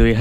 দুই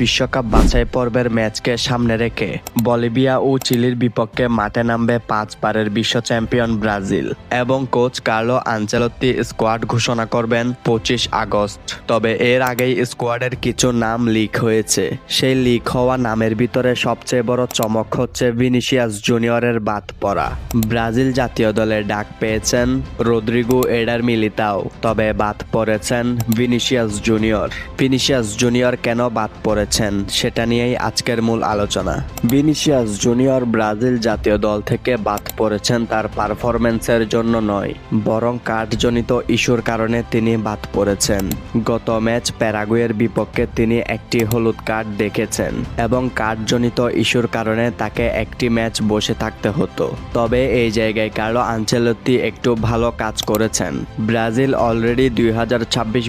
বিশ্বকাপ বাছাই পর্বের ম্যাচকে সামনে রেখে বলিভিয়া ও চিলির বিপক্ষে মাঠে নামবে পাঁচবারের বিশ্ব চ্যাম্পিয়ন ব্রাজিল এবং কোচ কার্লো আঞ্চেলত্তি স্কোয়াড ঘোষণা করবেন পঁচিশ আগস্ট। তবে এর আগেই স্কোয়াডের কিছু নাম লিক হয়েছে। সেই লিক হওয়া নামের ভিতরে সবচেয়ে বড় চমক হচ্ছে ভিনিসিয়াস জুনিয়রের বাদ পড়া। ব্রাজিল জাতীয় দলে ডাক পেয়েছেন রদ্রিগো এডার মিলিতাও, তবে বাদ পড়েছেন ভিনিসিয়াস জুনিয়র। ভিনিসিয়াস জুনিয়র কেন বাদ পড়েছেন, সেটা নিয়েই আজকের মূল আলোচনা। ভিনিসিয়াস জুনিয়র ব্রাজিল জাতীয় দল থেকে বাদ পড়েছেন তার পারফরমেন্সের জন্য নয়, বরং কার্ডজনিত ইস্যুর কারণে তিনি বাদ পড়েছেন। গত ম্যাচ প্যারাগুয়ের বিপক্ষে তিনি একটি হলুদ কার্ড দেখেছেন, এবং কার্ডজনিত ইস্যুর কারণে তাকে একটি ম্যাচ বসে থাকতে হতো। তবে এই জায়গায় কার্লো আঞ্চেলত্তি একটু ভালো কাজ করেছেন। ব্রাজিল অলরেডি দুই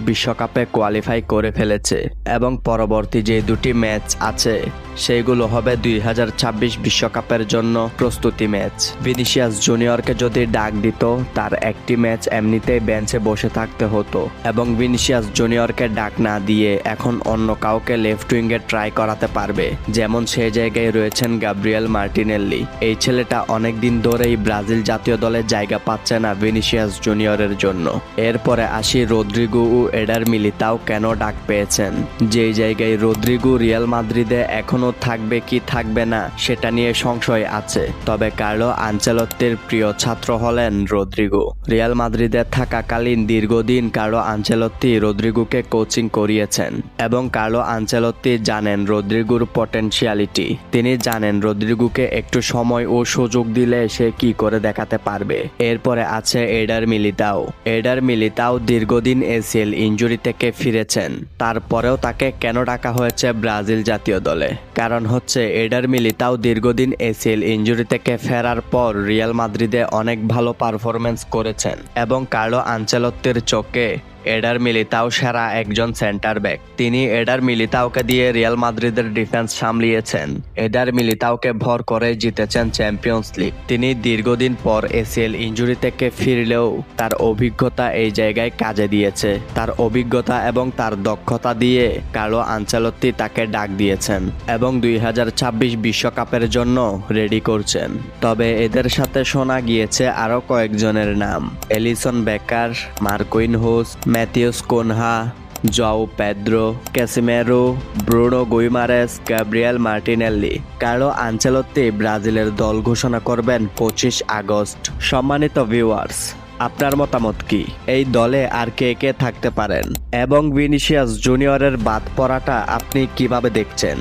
বিশ্বকাপে কোয়ালিফাই করে ফেলেছে, এবং পরবর্তী যে দুটি ম্যাচ আছে সেইগুলো হবে দুই হাজার ছাব্বিশ বিশ্বকাপের জন্য প্রস্তুতি ম্যাচ। ভিনিসিয়াস জুনিয়রকে যদি ডাক দিত, তার একটি ম্যাচ এমনিতেই বেঞ্চে বসে থাকতে হতো এবং ভিনিসিয়াস জুনিয়রকে ডাক না দিয়ে এখন অন্য কাউকে লেফট উইঙ্গে ট্রাই করাতে পারবে। যেমন সেই জায়গায় রয়েছেন গাব্রিয়েল মার্টিনেল্লি। এই ছেলেটা অনেকদিন ধরেই ব্রাজিল জাতীয় দলে জায়গা পাচ্ছে না ভিনিসিয়াস জুনিয়রের জন্য। এরপরে আসি রদ্রিগো ও এডার মিলিতাও কেন ডাক পেয়েছেন? যেই জায়গায় রদ্রিগো রিয়াল মাদ্রিদে এখনও থাকবে কি থাকবে না, সেটা নিয়ে সংশয় আছে। তবে কার্লো আঞ্চেলত্তির প্রিয় ছাত্র হলেন রদ্রিগো। রিয়াল মাদ্রিদে থাকাকালীন দীর্ঘদিন কার্লো আঞ্চেলত্তি রদ্রিগোকে কোচিং করিয়েছেন এবং কার্লো আঞ্চেলত্তি জানেন রদ্রিগোর পটেনশিয়ালিটি। তিনি জানেন রদ্রিগোকে একটু সময় ও সুযোগ দিলে সে কি করে দেখাতে পারবে। এরপরে আছে এডার মিলিতাও। এডার মিলিতাও দীর্ঘদিন এসিএল ইঞ্জুরি থেকে ফিরেছেন। তারপরেও তাকে কেন ডাকা হয়েছে ব্রাজিল জাতীয় দলে? কারণ হচ্ছে, এডার মিলিতাও দীর্ঘদিন এসিএল ইঞ্জুরি থেকে ফেরার পর রিয়াল মাদ্রিদে অনেক ভালো পারফরমেন্স করেছেন এবং কার্লো আঞ্চলত্বের চোখে এডার মিলিতাও সেরা একজন সেন্টার ব্যাক তিনি এডার মিলিতাওকে দিয়ে রিয়াল মাদ্রিদের ডিফেন্স সামলিয়েছেন। এডার মিলিতাওকে ভর করে জিতেছেন চ্যাম্পিয়ন্স লিগ তিনি দীর্ঘদিন পর এসিএল ইঞ্জুরি থেকে ফিরলেও তার অভিজ্ঞতা এই জায়গায় কাজে দিয়েছে। তার অভিজ্ঞতা এবং তার দক্ষতা দিয়ে কালো আঞ্চলত্তি তাকে ডাক দিয়েছেন এবং দুই বিশ্বকাপের জন্য রেডি করছেন। তবে এদের সাথে শোনা গিয়েছে আরও কয়েকজনের নাম। Alisson Becker, Marquinhos Matheus Cunha Joao Pedro Casemiro Bruno Guimaraes Gabriel Martinelli Carlo Ancelotti ব্রাজিলের দল ঘোষণা করবেন পঁচিশ আগস্ট। সম্মানিত ভিউয়ার্স আপনার মতামত কি? এই দলে আর কে কে থাকতে পারেন? এবং ভিনিসিয়াস জুনিয়রের বাদ পড়াটা আপনি কীভাবে দেখছেন?